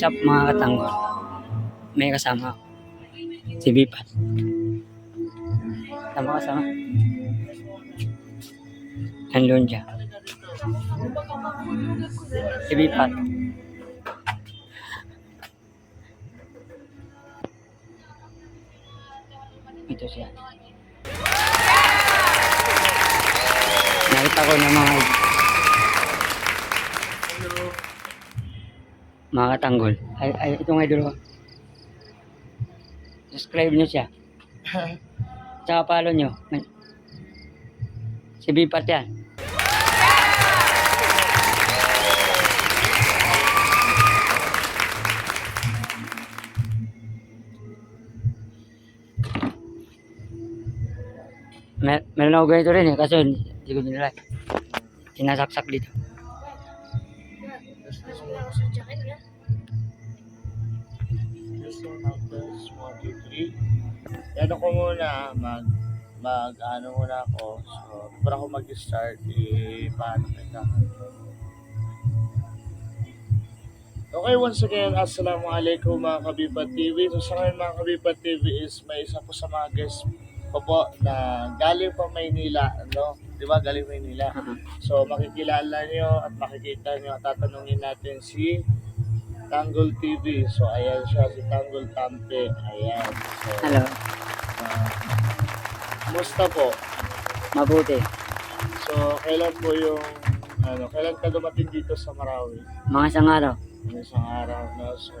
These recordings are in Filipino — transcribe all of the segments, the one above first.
Chop mga katanggol. May kasama ako. Si Bipat. Tama kasama. Nandun siya. Si Bipat. Ito siya. Nakita ko na mga mga katanggol. Ay, ay itong idol ko. Subscribe nyo siya. Tsaka follow nyo. Si Bipat yan. Mer meron ako ganito rin eh, kaso hindi ko dinala. Sinasaksak dito. Numbers 1, 2, 3. Ano ko muna, mag, mag, ano muna ako. So, para ako mag-start, eh, paano kita. Okay, once again, Assalamualaikum mga Kabibat TV. So sa ngayon mga Kabibat TV is may isa po sa mga guest ko po na galing pa Maynila, no? Di ba? Galing Maynila. So makikilala nyo at makikita nyo at tatanungin natin si Tanggol TV. So ayan siya, si Tanggol Tampe. Ayan. So, Hello. uh, kumusta po? Mabuti. So kailan po yung, ano, kailan ka dumating dito sa Marawi? Mga isang araw. Yung isang araw na so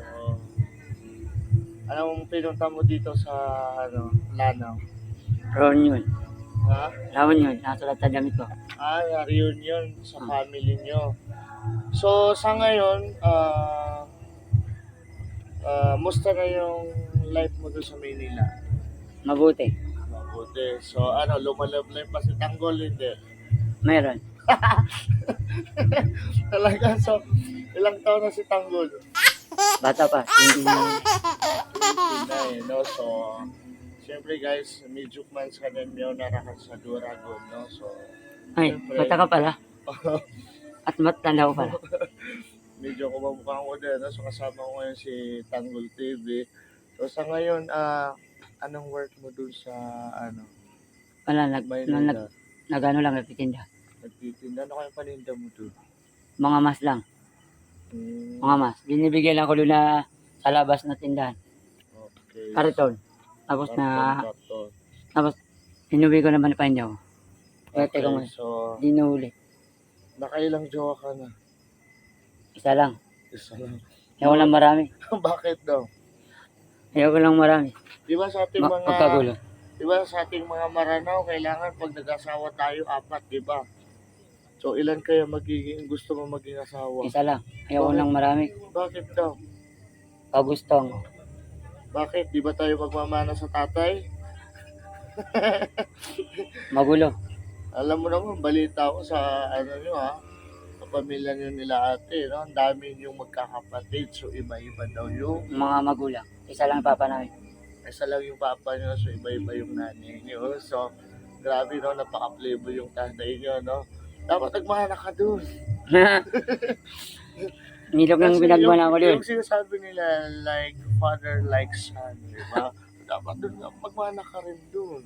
anong pinunta mo dito sa ano Lanao? Yun. Ha? Yun. Nasulat sa damit ko. Ah, reunion sa family nyo. So sa ngayon, ah ah, musta na yung life mo doon sa Maynila? Mabuti. Mabuti. So ano, lumalab-lab pa si Tanggol, hindi? Meron. Talaga, so ilang taon na si Tanggol? Bata pa. Hindi Pinay, no? So, Siyempre guys, medyo man sa ninyo narakan sa Duragon, no? So, Ay, bata ka pala. At matanda ko pala. medyo kumamukha ko din, no? So, kasama ko ngayon si Tanggol TV. So, sa ngayon, ah, anong work mo dun sa, ano, Wala, nag, nag, nag, Maynila? nag, ano lang, nagtitinda. Nagtitinda, ano kayong paninda mo dun? Mga mas lang. Hmm, Mga mas. Binibigyan lang ko doon na sa labas na tindahan. okay. Kariton. Tapos na, Karton, karton. tapos inuwi ko naman pa niya. Kaya teka mo, Okay, so, di nahuli. nakailang jowa ka na? Isa lang. Isa lang. Ayaw lang marami. Bakit daw? Ayaw ko lang marami. Di ba sa ating Ma- mga Magkagulo. Di ba sa ating mga maranaw, kailangan pag nag-asawa tayo, apat, di ba? So, ilan kaya magiging, gusto mo maging asawa? Isa lang. Ayaw ko lang marami. Bakit daw? Pagustong. Bakit? Di ba tayo magmamana sa tatay? Magulo. Alam mo naman, balita ko sa, ano nyo ha, sa pamilya nyo nila ate, no? Ang dami yung magkakapatid, so iba-iba daw yung, Mga magulang. Isa lang papa namin. isa lang yung papa nyo, so iba-iba yung nanay nyo. So, grabe no, napaka-playboy yung tatay nyo, no? Dapat nagmana ka dun. Nilog lang Kasi pinagmana ko yung, doon. yung sinasabi nila, like father, like son, di ba? Dapat doon magmana ka rin doon.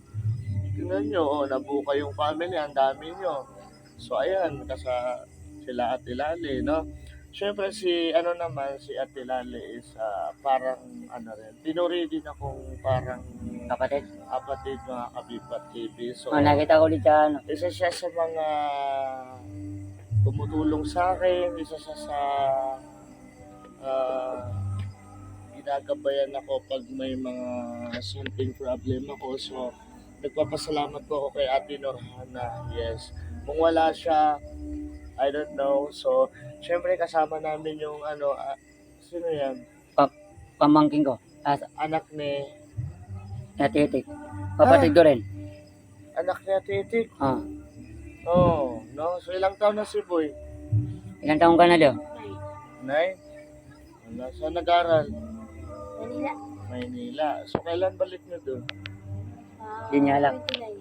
Tingnan nyo, oh, nabuo kayong family, ang dami nyo. So, ayan, kasa sila Ate Lali, no? Siyempre, si, ano naman, si Ate Lali is ah, parang, ano rin, tinuri din akong parang Kapatid. kapatid mga kabipat TV. So, Oh, nakita ko ulit sa ano. isa siya sa mga tumutulong sa akin, isa siya sa uh, ginagabayan ako pag may mga something problem ako. So, nagpapasalamat po ako kay Ate Norhana. Yes. Kung wala siya, I don't know. So, syempre kasama namin yung ano, ah, sino yan? Pamangking ko. Ah, Anak ni, natitik. Kapatid ko rin. anak ni Titik. Ah. Oh, no? So, ilang taon na si Boy? Ilang taong ka na daw? Nay? Wala. Saan nag-aral? Manila. Maynila. So, kailan balik nyo doon? Ah, Hindi niya alam. 29.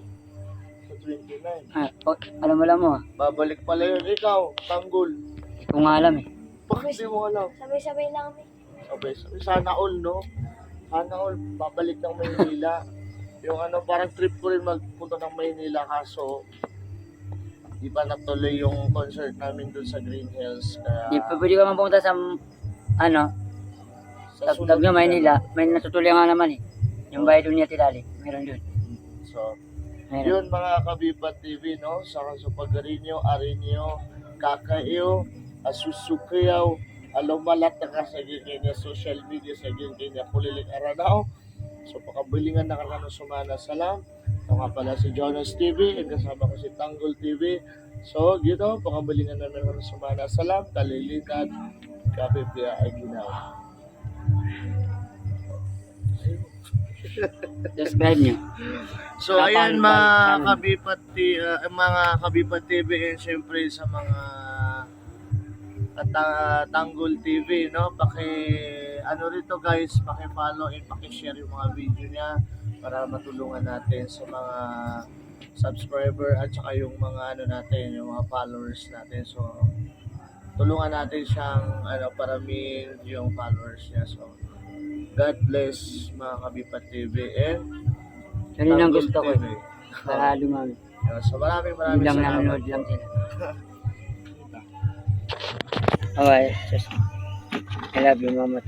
Sa 29. Ah, oh, alam mo lang mo. ah. Babalik pala yun. Ikaw, tanggol. Hindi ko nga alam eh. Bakit di mo alam? Sabay-sabay lang kami. Sabay, sabay. Sana all, no? Sana all, babalik ng Maynila. yung ano, parang trip ko rin magpunta ng Maynila kaso di pa natuloy yung concert namin dun sa Green Hills. Kaya Di pa pwede ka man pumunta sa, ano, sa tagtag na Maynila. May natutuloy nga naman eh. Yung bahay doon niya tilali. Meron doon. So, Meron. yun mga Kabipat TV, no? Sa Kasupagarinyo, Arinyo, Kakayo, Asusukayaw, Alumalat na ka sa giginya social media sa giginya Puliling Aranao. So, pakabilingan na ka sumana salam. Ito nga pala si Jonas TV, and kasama ko si Tanggol TV. So, gito, pakabilingan na naman ka sumana salam, kalilitan, kape pia ay ginawa. Subscribe niyo. So Kapal, ayan mga kapal. kabipat ti- uh, mga kabipat TV and syempre sa mga at Tanggol TV no paki ano rito guys paki-follow and paki-share yung mga video niya para matulungan natin sa mga subscriber at saka yung mga ano natin yung mga followers natin so tulungan natin siyang ano paramin yung followers niya so God bless mga kabipat TV and Ganun ang gusto ko eh. Para lumami. So maraming maraming Hindi lang salamat. nanonood lang sila. Okay. Just, I love you, mama.